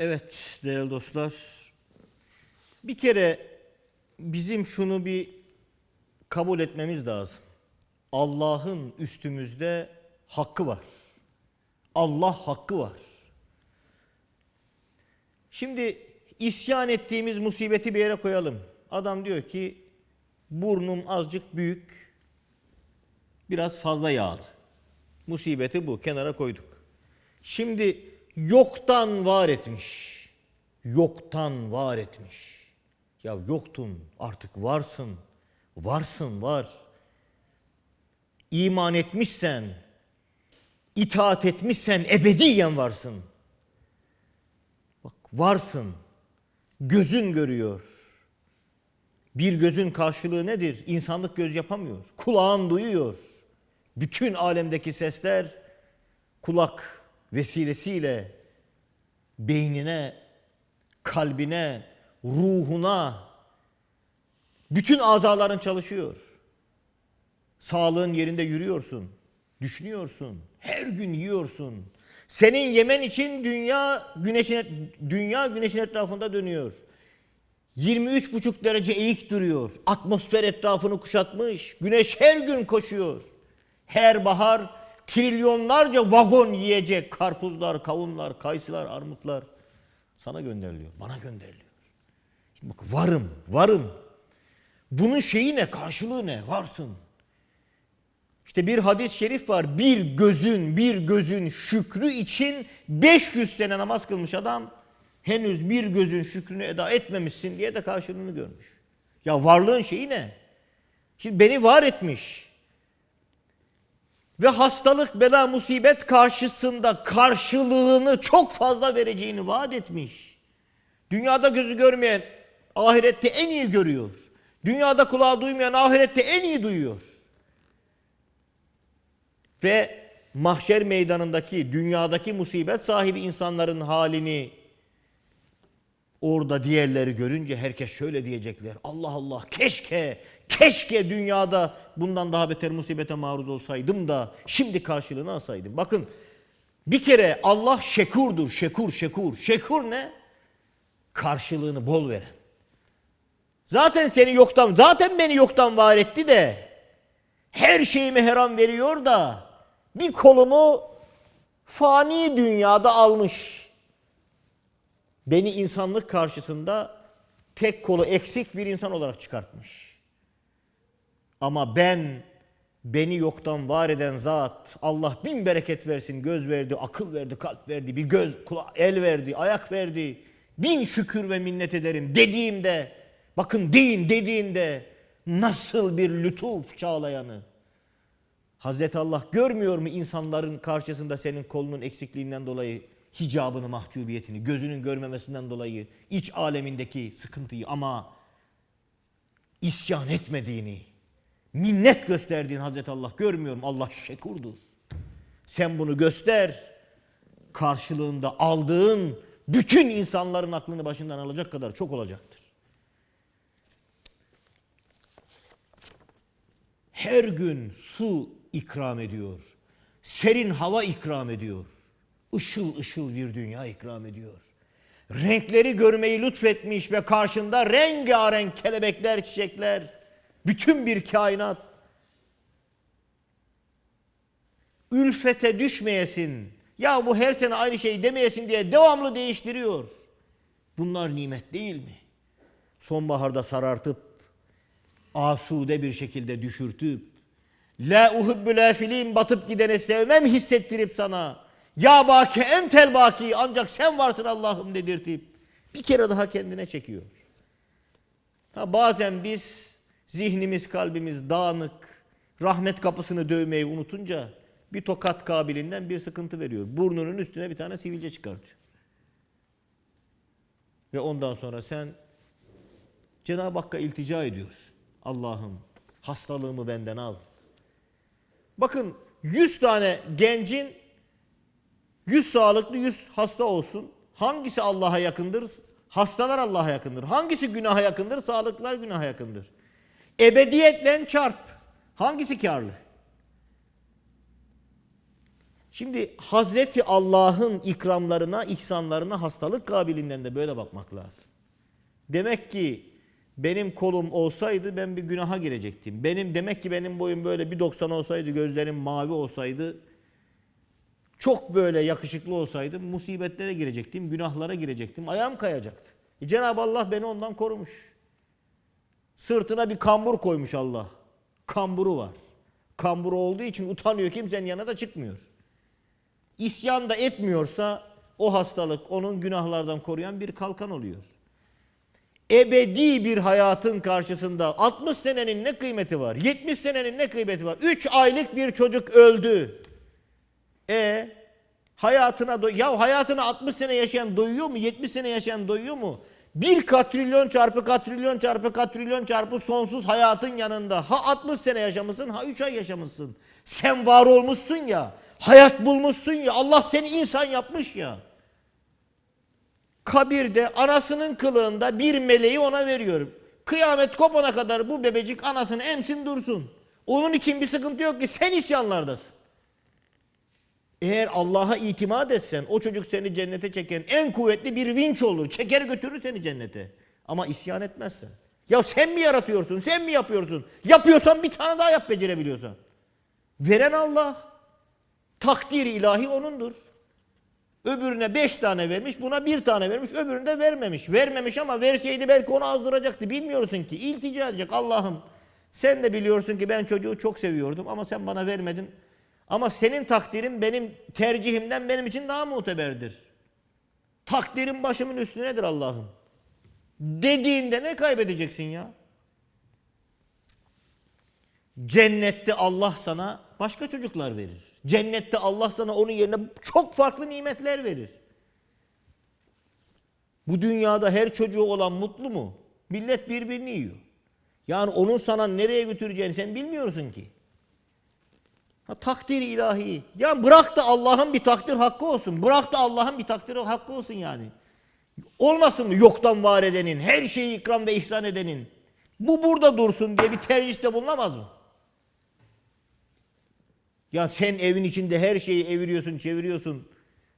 Evet değerli dostlar. Bir kere bizim şunu bir kabul etmemiz lazım. Allah'ın üstümüzde hakkı var. Allah hakkı var. Şimdi isyan ettiğimiz musibeti bir yere koyalım. Adam diyor ki burnum azıcık büyük, biraz fazla yağlı. Musibeti bu, kenara koyduk. Şimdi yoktan var etmiş. Yoktan var etmiş. Ya yoktun, artık varsın. Varsın, var. İman etmişsen, itaat etmişsen ebediyen varsın. Bak varsın. Gözün görüyor. Bir gözün karşılığı nedir? İnsanlık göz yapamıyor. Kulağın duyuyor. Bütün alemdeki sesler kulak vesilesiyle beynine, kalbine, ruhuna bütün azaların çalışıyor. Sağlığın yerinde yürüyorsun, düşünüyorsun, her gün yiyorsun. Senin yemen için dünya güneşin dünya güneşin etrafında dönüyor. 23,5 derece eğik duruyor. Atmosfer etrafını kuşatmış. Güneş her gün koşuyor. Her bahar trilyonlarca vagon yiyecek karpuzlar, kavunlar, kayısılar, armutlar sana gönderiliyor. Bana gönderiliyor. Şimdi bak varım, varım. Bunun şeyi ne? Karşılığı ne? Varsın. İşte bir hadis-i şerif var. Bir gözün, bir gözün şükrü için 500 sene namaz kılmış adam henüz bir gözün şükrünü eda etmemişsin diye de karşılığını görmüş. Ya varlığın şeyi ne? Şimdi beni var etmiş. Ve hastalık, bela, musibet karşısında karşılığını çok fazla vereceğini vaat etmiş. Dünyada gözü görmeyen ahirette en iyi görüyor. Dünyada kulağı duymayan ahirette en iyi duyuyor. Ve mahşer meydanındaki, dünyadaki musibet sahibi insanların halini orada diğerleri görünce herkes şöyle diyecekler. Allah Allah keşke, keşke dünyada bundan daha beter musibete maruz olsaydım da şimdi karşılığını alsaydım. Bakın bir kere Allah şekurdur, şekur, şekur. Şekur ne? Karşılığını bol veren. Zaten seni yoktan, zaten beni yoktan var etti de her şeyimi heram veriyor da bir kolumu fani dünyada almış. Beni insanlık karşısında tek kolu eksik bir insan olarak çıkartmış. Ama ben beni yoktan var eden zat Allah bin bereket versin göz verdi, akıl verdi, kalp verdi, bir göz, kulağı, el verdi, ayak verdi. Bin şükür ve minnet ederim dediğimde bakın deyin dediğinde nasıl bir lütuf çağlayanı. Hazreti Allah görmüyor mu insanların karşısında senin kolunun eksikliğinden dolayı hicabını, mahcubiyetini, gözünün görmemesinden dolayı iç alemindeki sıkıntıyı ama isyan etmediğini, minnet gösterdiğini Hazreti Allah görmüyor mu? Allah şekurdur. Sen bunu göster, karşılığında aldığın bütün insanların aklını başından alacak kadar çok olacaktır. Her gün su ikram ediyor. Serin hava ikram ediyor. Işıl ışıl bir dünya ikram ediyor. Renkleri görmeyi lütfetmiş ve karşında rengarenk kelebekler, çiçekler, bütün bir kainat. Ülfete düşmeyesin. Ya bu her sene aynı şey demeyesin diye devamlı değiştiriyor. Bunlar nimet değil mi? Sonbaharda sarartıp asude bir şekilde düşürtüp la uhibbü lafilin batıp gidene sevmem hissettirip sana ya baki entel baki ancak sen varsın Allah'ım dedirtip bir kere daha kendine çekiyor. Ha, bazen biz zihnimiz kalbimiz dağınık rahmet kapısını dövmeyi unutunca bir tokat kabilinden bir sıkıntı veriyor. Burnunun üstüne bir tane sivilce çıkartıyor. Ve ondan sonra sen Cenab-ı Hakk'a iltica ediyorsun. Allah'ım hastalığımı benden al. Bakın 100 tane gencin 100 sağlıklı 100 hasta olsun. Hangisi Allah'a yakındır? Hastalar Allah'a yakındır. Hangisi günaha yakındır? Sağlıklılar günaha yakındır. Ebediyetle çarp. Hangisi karlı? Şimdi Hazreti Allah'ın ikramlarına, ihsanlarına hastalık kabiliğinden de böyle bakmak lazım. Demek ki benim kolum olsaydı ben bir günaha girecektim. Benim demek ki benim boyum böyle bir 90 olsaydı, gözlerim mavi olsaydı, çok böyle yakışıklı olsaydım musibetlere girecektim, günahlara girecektim, ayağım kayacaktı. E Cenab-ı Allah beni ondan korumuş. Sırtına bir kambur koymuş Allah. Kamburu var. Kamburu olduğu için utanıyor kimsenin yanına da çıkmıyor. İsyan da etmiyorsa o hastalık onun günahlardan koruyan bir kalkan oluyor. Ebedi bir hayatın karşısında 60 senenin ne kıymeti var? 70 senenin ne kıymeti var? 3 aylık bir çocuk öldü. E hayatına do- ya hayatını 60 sene yaşayan doyuyor mu? 70 sene yaşayan doyuyor mu? Bir katrilyon çarpı katrilyon çarpı katrilyon çarpı sonsuz hayatın yanında ha 60 sene yaşamışsın ha 3 ay yaşamışsın. Sen var olmuşsun ya. Hayat bulmuşsun ya. Allah seni insan yapmış ya. Kabirde anasının kılığında bir meleği ona veriyorum. Kıyamet kopana kadar bu bebecik anasını emsin dursun. Onun için bir sıkıntı yok ki sen isyanlardasın. Eğer Allah'a itimat etsen o çocuk seni cennete çeken en kuvvetli bir vinç olur. Çeker götürür seni cennete. Ama isyan etmezsen. Ya sen mi yaratıyorsun? Sen mi yapıyorsun? Yapıyorsan bir tane daha yap becerebiliyorsan. Veren Allah. Takdir ilahi onundur. Öbürüne beş tane vermiş, buna bir tane vermiş, öbürünü de vermemiş. Vermemiş ama verseydi belki onu azdıracaktı. Bilmiyorsun ki. İltica edecek Allah'ım. Sen de biliyorsun ki ben çocuğu çok seviyordum ama sen bana vermedin. Ama senin takdirin benim tercihimden benim için daha muteberdir. Takdirin başımın üstünedir Allah'ım. Dediğinde ne kaybedeceksin ya? Cennette Allah sana başka çocuklar verir. Cennette Allah sana onun yerine çok farklı nimetler verir. Bu dünyada her çocuğu olan mutlu mu? Millet birbirini yiyor. Yani onun sana nereye götüreceğini sen bilmiyorsun ki. Takdir ilahi. Ya bırak da Allah'ın bir takdir hakkı olsun. Bırak da Allah'ın bir takdir hakkı olsun yani. Olmasın mı yoktan var edenin, her şeyi ikram ve ihsan edenin. Bu burada dursun diye bir tercihte bulunamaz mı? Ya sen evin içinde her şeyi eviriyorsun, çeviriyorsun.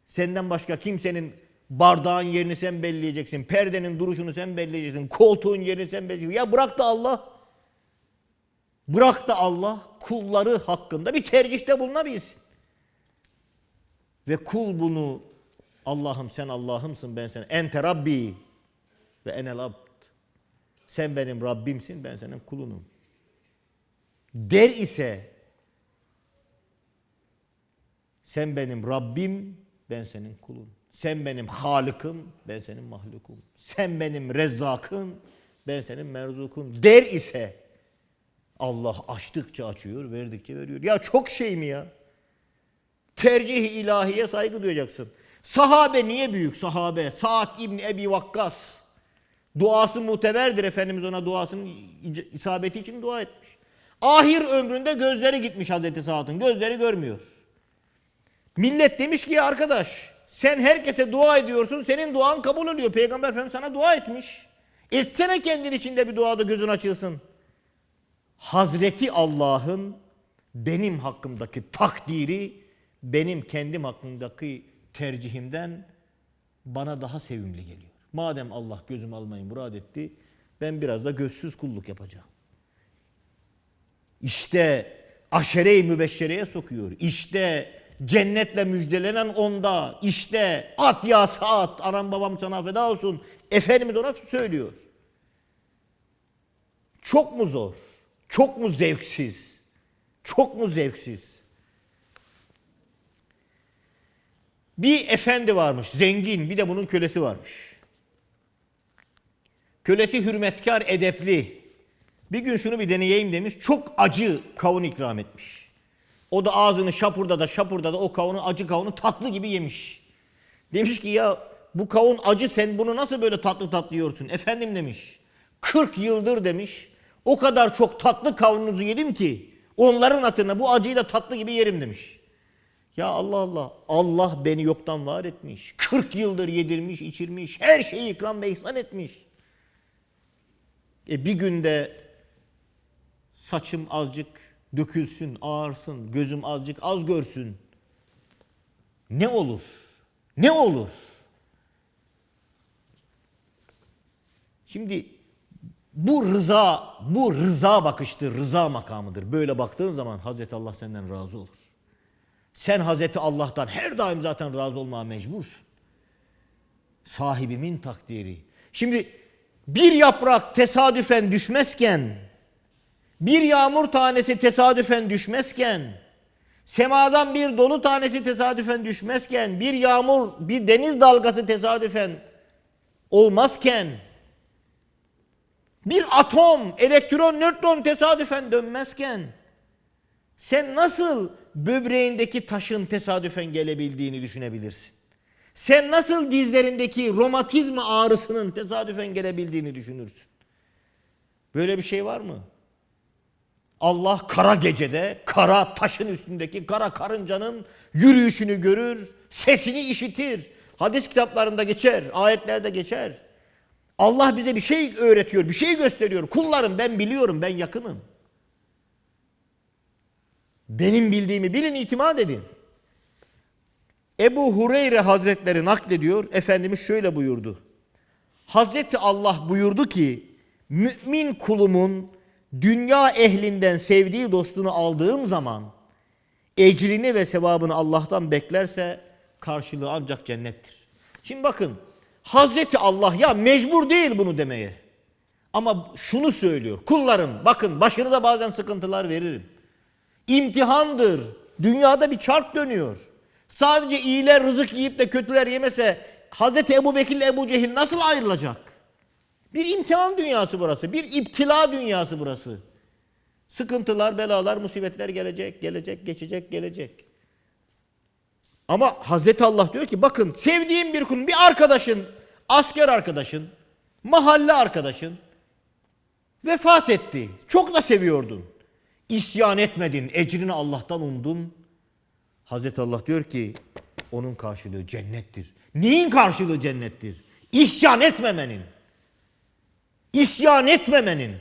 Senden başka kimsenin bardağın yerini sen belleyeceksin. Perdenin duruşunu sen belleyeceksin. Koltuğun yerini sen belleyeceksin. Ya bırak da Allah. Bırak da Allah kulları hakkında bir tercihte bulunabilsin. Ve kul bunu Allah'ım sen Allah'ımsın ben sen. Ente Rabbi ve enel abd. Sen benim Rabbimsin ben senin kulunum. Der ise sen benim Rabbim, ben senin kulun. Sen benim Halık'ım, ben senin mahlukum. Sen benim Rezzak'ın, ben senin merzukun. Der ise Allah açtıkça açıyor, verdikçe veriyor. Ya çok şey mi ya? Tercih ilahiye saygı duyacaksın. Sahabe niye büyük sahabe? Saad İbni Ebi Vakkas. Duası muteberdir Efendimiz ona duasının isabeti için dua etmiş. Ahir ömründe gözleri gitmiş Hazreti Saad'ın. Gözleri görmüyor. Millet demiş ki ya arkadaş sen herkese dua ediyorsun senin duan kabul oluyor. Peygamber Efendimiz sana dua etmiş. Etsene kendin içinde bir duada gözün açılsın. Hazreti Allah'ın benim hakkımdaki takdiri benim kendim hakkındaki tercihimden bana daha sevimli geliyor. Madem Allah gözüm almayı murad etti ben biraz da gözsüz kulluk yapacağım. İşte aşere-i mübeşşereye sokuyor. İşte cennetle müjdelenen onda. İşte at ya saat anam babam sana feda olsun. Efendimiz ona söylüyor. Çok mu zor? Çok mu zevksiz? Çok mu zevksiz? Bir efendi varmış, zengin, bir de bunun kölesi varmış. Kölesi hürmetkar, edepli. Bir gün şunu bir deneyeyim demiş. Çok acı kavun ikram etmiş. O da ağzını şapurda da şapurda da o kavunu acı kavunu tatlı gibi yemiş. Demiş ki ya bu kavun acı sen bunu nasıl böyle tatlı tatlı yiyorsun? Efendim demiş. 40 yıldır demiş. O kadar çok tatlı kavununuzu yedim ki onların hatırına bu acıyı da tatlı gibi yerim demiş. Ya Allah Allah. Allah beni yoktan var etmiş. 40 yıldır yedirmiş, içirmiş. Her şeyi ikram ve ihsan etmiş. E bir günde saçım azıcık dökülsün, ağarsın, gözüm azıcık az görsün. ne olur? Ne olur? Şimdi bu rıza, bu rıza bakıştır, rıza makamıdır. Böyle baktığın zaman Hazreti Allah senden razı olur. Sen Hazreti Allah'tan her daim zaten razı olmaya mecbursun. Sahibimin takdiri. Şimdi bir yaprak tesadüfen düşmezken, bir yağmur tanesi tesadüfen düşmezken, semadan bir dolu tanesi tesadüfen düşmezken, bir yağmur, bir deniz dalgası tesadüfen olmazken, bir atom, elektron, nötron tesadüfen dönmezken, sen nasıl böbreğindeki taşın tesadüfen gelebildiğini düşünebilirsin? Sen nasıl dizlerindeki romatizma ağrısının tesadüfen gelebildiğini düşünürsün? Böyle bir şey var mı? Allah kara gecede kara taşın üstündeki kara karıncanın yürüyüşünü görür, sesini işitir. Hadis kitaplarında geçer, ayetlerde geçer. Allah bize bir şey öğretiyor, bir şey gösteriyor. Kullarım ben biliyorum, ben yakınım. Benim bildiğimi bilin, itimat edin. Ebu Hureyre Hazretleri naklediyor. Efendimiz şöyle buyurdu. Hazreti Allah buyurdu ki mümin kulumun dünya ehlinden sevdiği dostunu aldığım zaman ecrini ve sevabını Allah'tan beklerse karşılığı ancak cennettir. Şimdi bakın Hazreti Allah ya mecbur değil bunu demeye. Ama şunu söylüyor. Kullarım bakın başınıza bazen sıkıntılar veririm. İmtihandır. Dünyada bir çark dönüyor. Sadece iyiler rızık yiyip de kötüler yemese Hazreti Ebu Bekir ile Ebu Cehil nasıl ayrılacak? Bir imtihan dünyası burası. Bir iptila dünyası burası. Sıkıntılar, belalar, musibetler gelecek, gelecek, geçecek, gelecek. Ama Hazreti Allah diyor ki bakın sevdiğim bir kulun, bir arkadaşın, asker arkadaşın, mahalle arkadaşın vefat etti. Çok da seviyordun. İsyan etmedin, ecrini Allah'tan umdun. Hazreti Allah diyor ki onun karşılığı cennettir. Neyin karşılığı cennettir? İsyan etmemenin. İsyan etmemenin.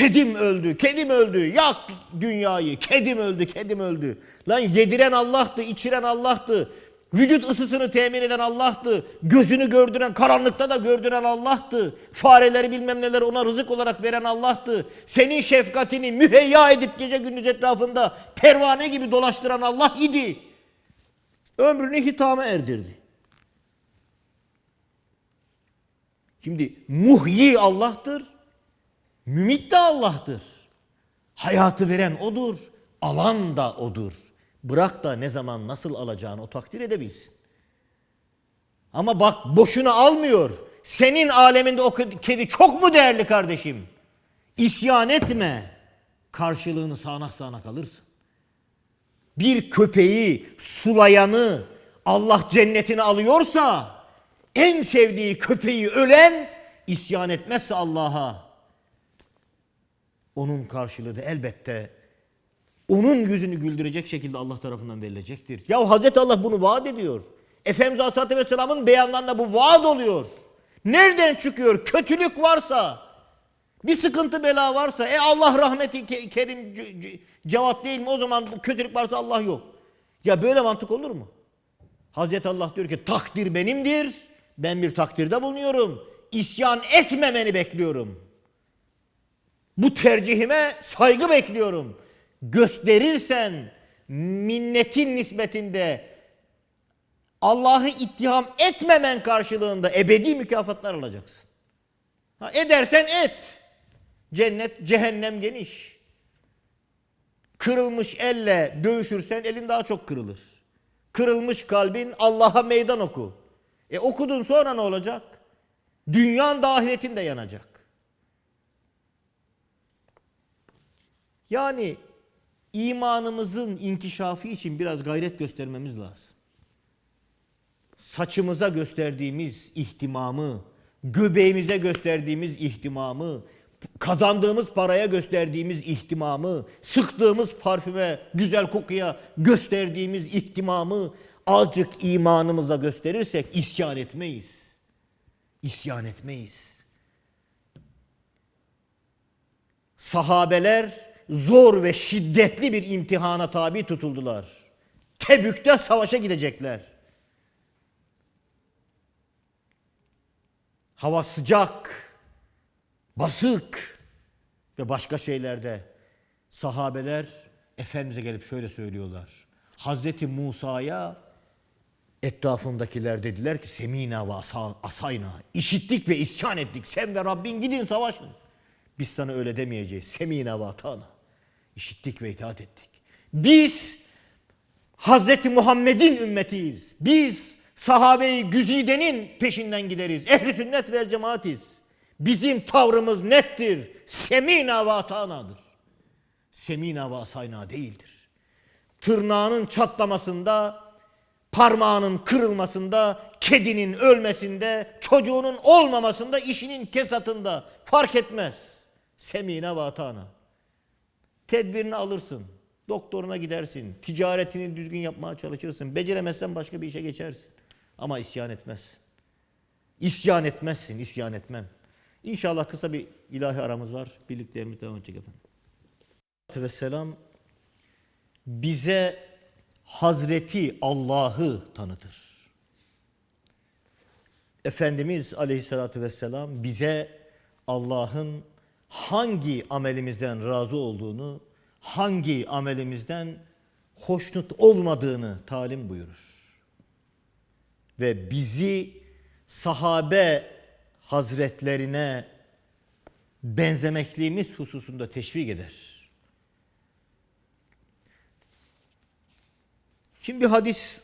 Kedim öldü, kedim öldü. Yak dünyayı. Kedim öldü, kedim öldü. Lan yediren Allah'tı, içiren Allah'tı. Vücut ısısını temin eden Allah'tı. Gözünü gördüren, karanlıkta da gördüren Allah'tı. Fareleri bilmem neler ona rızık olarak veren Allah'tı. Senin şefkatini müheyya edip gece gündüz etrafında pervane gibi dolaştıran Allah idi. Ömrünü hitama erdirdi. Şimdi muhyi Allah'tır. Mümit de Allah'tır. Hayatı veren O'dur. Alan da O'dur. Bırak da ne zaman nasıl alacağını o takdir edebilsin. Ama bak boşuna almıyor. Senin aleminde o kedi çok mu değerli kardeşim? İsyan etme. Karşılığını sağanak sağanak alırsın. Bir köpeği, sulayanı Allah cennetine alıyorsa en sevdiği köpeği ölen isyan etmezse Allah'a onun karşılığı da elbette onun yüzünü güldürecek şekilde Allah tarafından verilecektir. Ya Hazreti Allah bunu vaat ediyor. Efendimiz Aleyhisselatü Vesselam'ın beyanlarında bu vaat oluyor. Nereden çıkıyor? Kötülük varsa, bir sıkıntı bela varsa, e Allah rahmeti kerim cevap değil mi? O zaman bu kötülük varsa Allah yok. Ya böyle mantık olur mu? Hazreti Allah diyor ki takdir benimdir. Ben bir takdirde bulunuyorum. İsyan etmemeni bekliyorum. Bu tercihime saygı bekliyorum gösterirsen minnetin nispetinde Allah'ı ittiham etmemen karşılığında ebedi mükafatlar alacaksın. Ha, edersen et. Cennet, cehennem geniş. Kırılmış elle dövüşürsen elin daha çok kırılır. Kırılmış kalbin Allah'a meydan oku. E okudun sonra ne olacak? Dünyan da ahiretin de yanacak. Yani imanımızın inkişafı için biraz gayret göstermemiz lazım. Saçımıza gösterdiğimiz ihtimamı, göbeğimize gösterdiğimiz ihtimamı, kazandığımız paraya gösterdiğimiz ihtimamı, sıktığımız parfüme, güzel kokuya gösterdiğimiz ihtimamı azıcık imanımıza gösterirsek isyan etmeyiz. İsyan etmeyiz. Sahabeler zor ve şiddetli bir imtihana tabi tutuldular. Tebük'te savaşa gidecekler. Hava sıcak, basık ve başka şeylerde sahabeler Efendimiz'e gelip şöyle söylüyorlar. Hazreti Musa'ya etrafındakiler dediler ki Semina ve asa- asayna. İşittik ve isyan ettik. Sen ve Rabbin gidin savaşın. Biz sana öyle demeyeceğiz. Semina ve atana. İşittik ve itaat ettik. Biz Hazreti Muhammed'in ümmetiyiz. Biz sahabe-i güzidenin peşinden gideriz. Ehli sünnet vel cemaatiz. Bizim tavrımız nettir. Semina ve atanadır. Semina ve asayna değildir. Tırnağının çatlamasında, parmağının kırılmasında, kedinin ölmesinde, çocuğunun olmamasında, işinin kesatında fark etmez. Semina ve atana. Tedbirini alırsın. Doktoruna gidersin. Ticaretini düzgün yapmaya çalışırsın. Beceremezsen başka bir işe geçersin. Ama isyan etmezsin. İsyan etmezsin, isyan etmem. İnşallah kısa bir ilahi aramız var. Birliklerimiz devam edecek efendim. Vesselam bize Hazreti Allah'ı tanıtır. Efendimiz Aleyhisselatü Vesselam bize Allah'ın hangi amelimizden razı olduğunu, hangi amelimizden hoşnut olmadığını talim buyurur. Ve bizi sahabe hazretlerine benzemekliğimiz hususunda teşvik eder. Şimdi bir hadis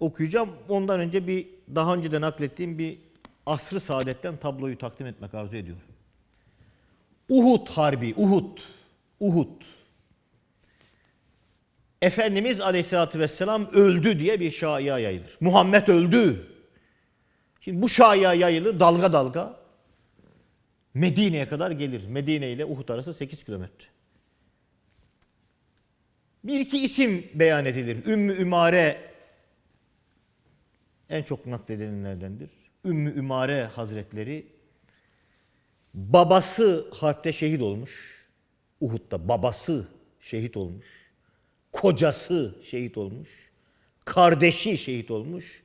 okuyacağım. Ondan önce bir daha önce de naklettiğim bir asrı saadetten tabloyu takdim etmek arzu ediyorum. Uhud Harbi, Uhud, Uhud. Efendimiz Aleyhisselatü Vesselam öldü diye bir şaiya yayılır. Muhammed öldü. Şimdi bu şaiya yayılır dalga dalga. Medine'ye kadar gelir. Medine ile Uhud arası 8 kilometre. Bir iki isim beyan edilir. Ümmü Ümare en çok nakledilenlerdendir. Ümmü Ümare Hazretleri babası harpte şehit olmuş. Uhud'da babası şehit olmuş. Kocası şehit olmuş. Kardeşi şehit olmuş.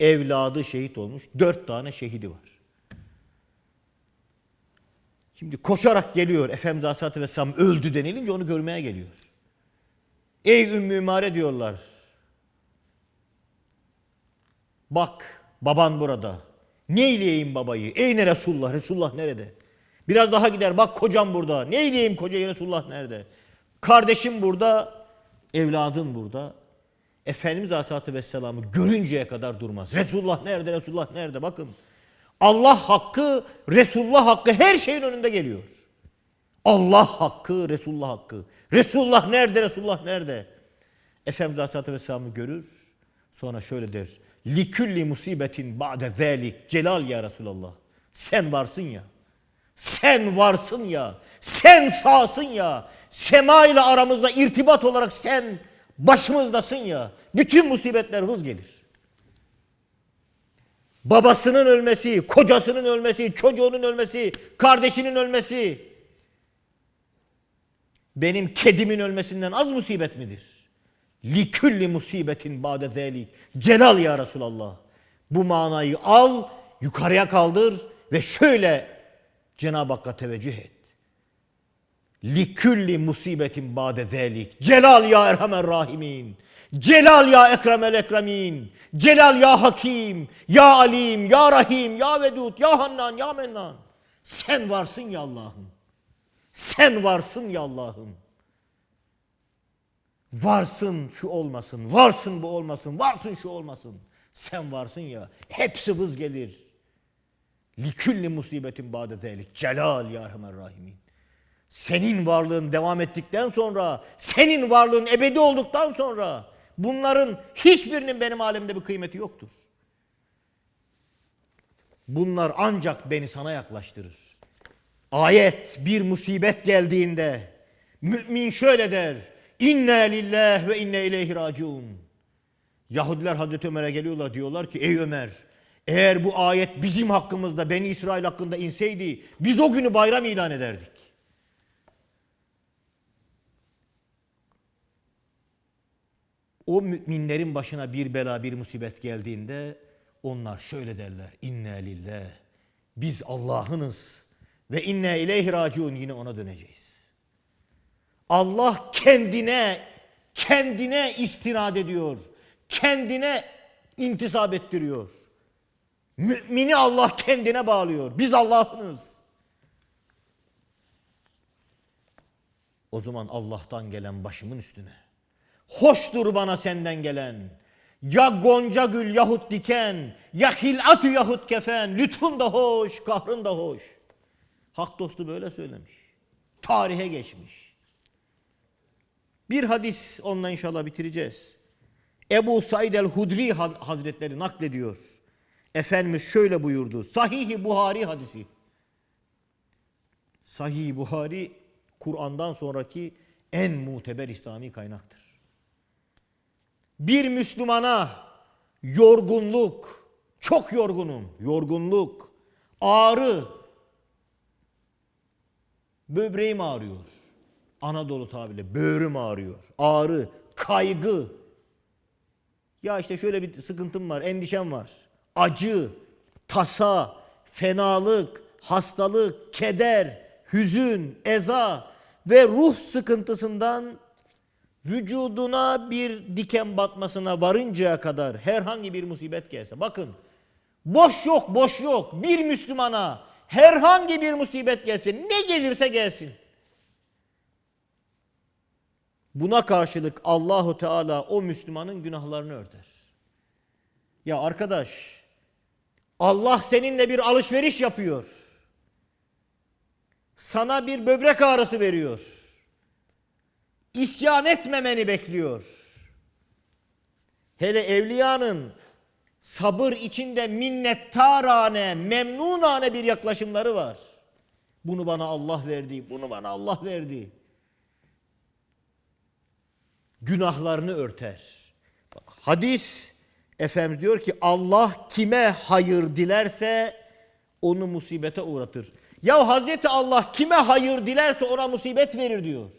Evladı şehit olmuş. Dört tane şehidi var. Şimdi koşarak geliyor. Efendimiz Aleyhisselatü Vesselam öldü denilince onu görmeye geliyor. Ey Ümmü Ümare diyorlar. Bak baban burada. Ne eyleyeyim babayı? Ey ne Resulullah? Resulullah nerede? Biraz daha gider. Bak kocam burada. Ne eyleyeyim kocayı? Resulullah nerede? Kardeşim burada. Evladım burada. Efendimiz Aleyhisselatü Vesselam'ı görünceye kadar durmaz. Resulullah nerede? Resulullah nerede? Bakın. Allah hakkı, Resulullah hakkı her şeyin önünde geliyor. Allah hakkı, Resulullah hakkı. Resulullah nerede, Resulullah nerede? Efendimiz Aleyhisselatü Vesselam'ı görür. Sonra şöyle der. Likülli musibetin ba'de zelik celal ya Resulallah. Sen varsın ya. Sen varsın ya. Sen sağsın ya. Sema ile aramızda irtibat olarak sen başımızdasın ya. Bütün musibetler hız gelir. Babasının ölmesi, kocasının ölmesi, çocuğunun ölmesi, kardeşinin ölmesi, benim kedimin ölmesinden az musibet midir? Likülli musibetin ba'de zelik. Celal ya Resulallah. Bu manayı al, yukarıya kaldır ve şöyle Cenab-ı Hakk'a teveccüh et. Likülli musibetin ba'de zelik. Celal ya Erhamer Rahimin. Celal ya Ekremel Ekremin. Celal ya Hakim. Ya Alim. Ya Rahim. Ya Vedud. Ya Hannan. Ya Mennan. Sen varsın ya Allah'ım. Sen varsın ya Allah'ım. Varsın şu olmasın, varsın bu olmasın, varsın şu olmasın. Sen varsın ya, hepsi vız gelir. Likülli musibetin ba'de zelik. Celal ya Erhamer Rahimin. Senin varlığın devam ettikten sonra, senin varlığın ebedi olduktan sonra bunların hiçbirinin benim alemde bir kıymeti yoktur. Bunlar ancak beni sana yaklaştırır. Ayet bir musibet geldiğinde mümin şöyle der. İnne lillah ve inne ileyhi raciun. Yahudiler Hazreti Ömer'e geliyorlar diyorlar ki ey Ömer eğer bu ayet bizim hakkımızda Beni İsrail hakkında inseydi biz o günü bayram ilan ederdik. O müminlerin başına bir bela bir musibet geldiğinde onlar şöyle derler. İnne lillah. Biz Allah'ınız ve inne ileyhi raciun yine ona döneceğiz. Allah kendine kendine istinad ediyor. Kendine intisap ettiriyor. Mümini Allah kendine bağlıyor. Biz Allah'ınız. O zaman Allah'tan gelen başımın üstüne. Hoştur bana senden gelen. Ya gonca gül yahut diken, ya hilatü yahut kefen. Lütfun da hoş, kahrın da hoş. Hak dostu böyle söylemiş. Tarihe geçmiş. Bir hadis onunla inşallah bitireceğiz. Ebu Said el-Hudri Hazretleri naklediyor. Efendimiz şöyle buyurdu. Sahih-i Buhari hadisi. Sahih-i Buhari Kur'an'dan sonraki en muteber İslami kaynaktır. Bir Müslümana yorgunluk, çok yorgunum, yorgunluk, ağrı, böbreğim ağrıyor. Anadolu tabiriyle böğrüm ağrıyor. Ağrı, kaygı. Ya işte şöyle bir sıkıntım var, endişem var. Acı, tasa, fenalık, hastalık, keder, hüzün, eza ve ruh sıkıntısından vücuduna bir diken batmasına varıncaya kadar herhangi bir musibet gelse. Bakın boş yok boş yok bir Müslümana herhangi bir musibet gelsin ne gelirse gelsin. Buna karşılık Allahu Teala o Müslümanın günahlarını örter. Ya arkadaş Allah seninle bir alışveriş yapıyor. Sana bir böbrek ağrısı veriyor. İsyan etmemeni bekliyor. Hele evliyanın sabır içinde minnettarane, memnunane bir yaklaşımları var. Bunu bana Allah verdi, bunu bana Allah verdi. Günahlarını örter. Bak, hadis Efendimiz diyor ki Allah kime hayır dilerse onu musibete uğratır. Ya Hazreti Allah kime hayır dilerse ona musibet verir diyor.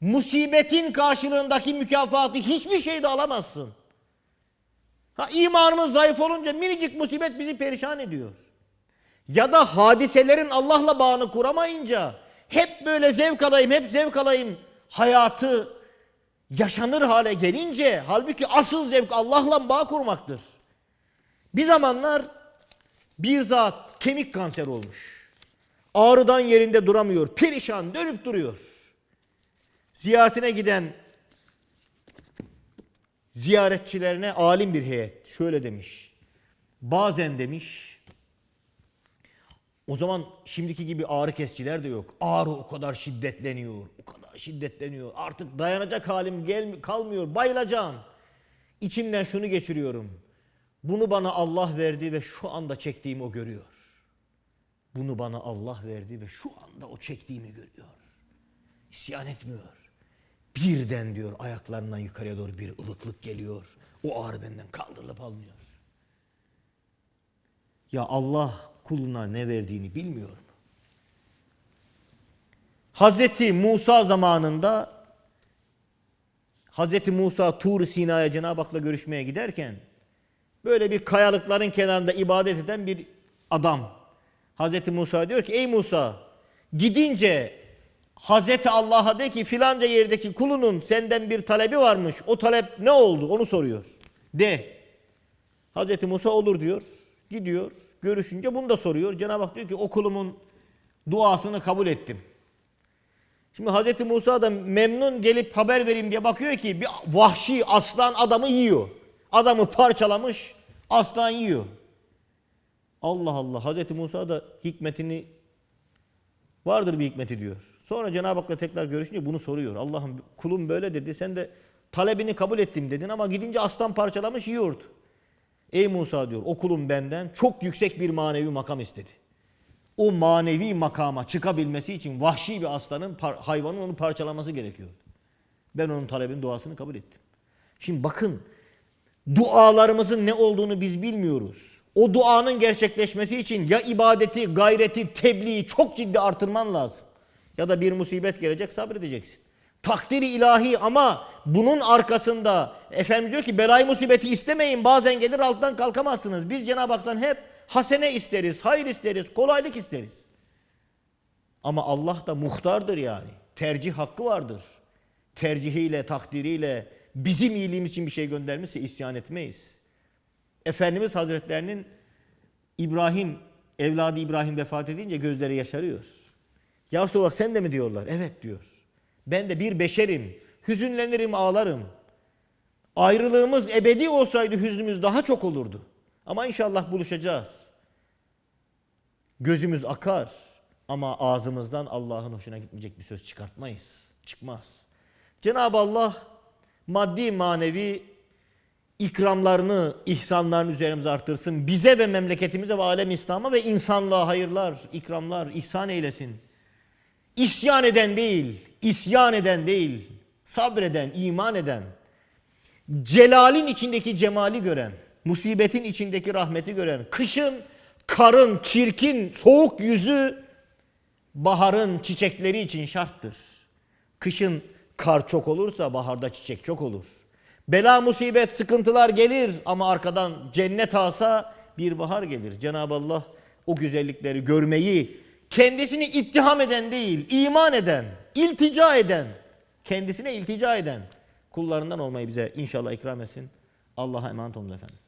Musibetin karşılığındaki mükafatı hiçbir şeyde alamazsın. Ha, imanımız zayıf olunca minicik musibet bizi perişan ediyor. Ya da hadiselerin Allah'la bağını kuramayınca hep böyle zevk alayım, hep zevk alayım hayatı yaşanır hale gelince halbuki asıl zevk Allah'la bağ kurmaktır. Bir zamanlar bir zat kemik kanseri olmuş. Ağrıdan yerinde duramıyor. Perişan dönüp duruyor. Ziyaretine giden ziyaretçilerine alim bir heyet şöyle demiş. Bazen demiş o zaman şimdiki gibi ağrı kesiciler de yok. Ağrı o kadar şiddetleniyor. O kadar şiddetleniyor. Artık dayanacak halim gel kalmıyor. Bayılacağım. İçimden şunu geçiriyorum. Bunu bana Allah verdi ve şu anda çektiğimi o görüyor. Bunu bana Allah verdi ve şu anda o çektiğimi görüyor. İsyan etmiyor. Birden diyor ayaklarından yukarıya doğru bir ılıklık geliyor. O ağrı benden kaldırılıp almıyor. Ya Allah kuluna ne verdiğini bilmiyor mu? Hazreti Musa zamanında Hazreti Musa Tur Sina'ya Cenab-ı Hak'la görüşmeye giderken böyle bir kayalıkların kenarında ibadet eden bir adam. Hazreti Musa diyor ki ey Musa gidince Hazreti Allah'a de ki filanca yerdeki kulunun senden bir talebi varmış. O talep ne oldu onu soruyor. De. Hazreti Musa olur diyor. Gidiyor. Görüşünce bunu da soruyor. Cenab-ı Hak diyor ki o kulumun duasını kabul ettim. Şimdi Hazreti Musa da memnun gelip haber vereyim diye bakıyor ki bir vahşi aslan adamı yiyor. Adamı parçalamış aslan yiyor. Allah Allah Hazreti Musa da hikmetini vardır bir hikmeti diyor. Sonra Cenab-ı Hak'la tekrar görüşünce bunu soruyor. Allah'ım kulum böyle dedi sen de talebini kabul ettim dedin ama gidince aslan parçalamış yiyordu. Ey Musa diyor o kulum benden çok yüksek bir manevi makam istedi. O manevi makama çıkabilmesi için vahşi bir aslanın hayvanın onu parçalaması gerekiyordu. Ben onun talebin duasını kabul ettim. Şimdi bakın dualarımızın ne olduğunu biz bilmiyoruz. O duanın gerçekleşmesi için ya ibadeti, gayreti, tebliği çok ciddi artırman lazım. Ya da bir musibet gelecek sabredeceksin. takdiri ilahi ama bunun arkasında Efendimiz diyor ki belayı musibeti istemeyin bazen gelir alttan kalkamazsınız. Biz Cenab-ı Hak'tan hep hasene isteriz, hayır isteriz, kolaylık isteriz. Ama Allah da muhtardır yani. Tercih hakkı vardır. Tercihiyle, takdiriyle bizim iyiliğimiz için bir şey göndermişse isyan etmeyiz. Efendimiz Hazretlerinin İbrahim, evladı İbrahim vefat edince gözleri yaşarıyor. Ya Resulallah sen de mi diyorlar? Evet diyor. Ben de bir beşerim. Hüzünlenirim, ağlarım. Ayrılığımız ebedi olsaydı hüznümüz daha çok olurdu. Ama inşallah buluşacağız. Gözümüz akar ama ağzımızdan Allah'ın hoşuna gitmeyecek bir söz çıkartmayız. Çıkmaz. Cenab-ı Allah maddi manevi ikramlarını, ihsanlarını üzerimize artırsın. Bize ve memleketimize ve alem İslam'a ve insanlığa hayırlar, ikramlar, ihsan eylesin. İsyan eden değil, isyan eden değil, sabreden, iman eden, celalin içindeki cemali gören, musibetin içindeki rahmeti gören, kışın, karın, çirkin, soğuk yüzü baharın çiçekleri için şarttır. Kışın kar çok olursa baharda çiçek çok olur. Bela, musibet, sıkıntılar gelir ama arkadan cennet alsa bir bahar gelir. Cenab-ı Allah o güzellikleri görmeyi kendisini ittiham eden değil, iman eden, iltica eden, kendisine iltica eden kullarından olmayı bize inşallah ikram etsin. Allah'a emanet olun efendim.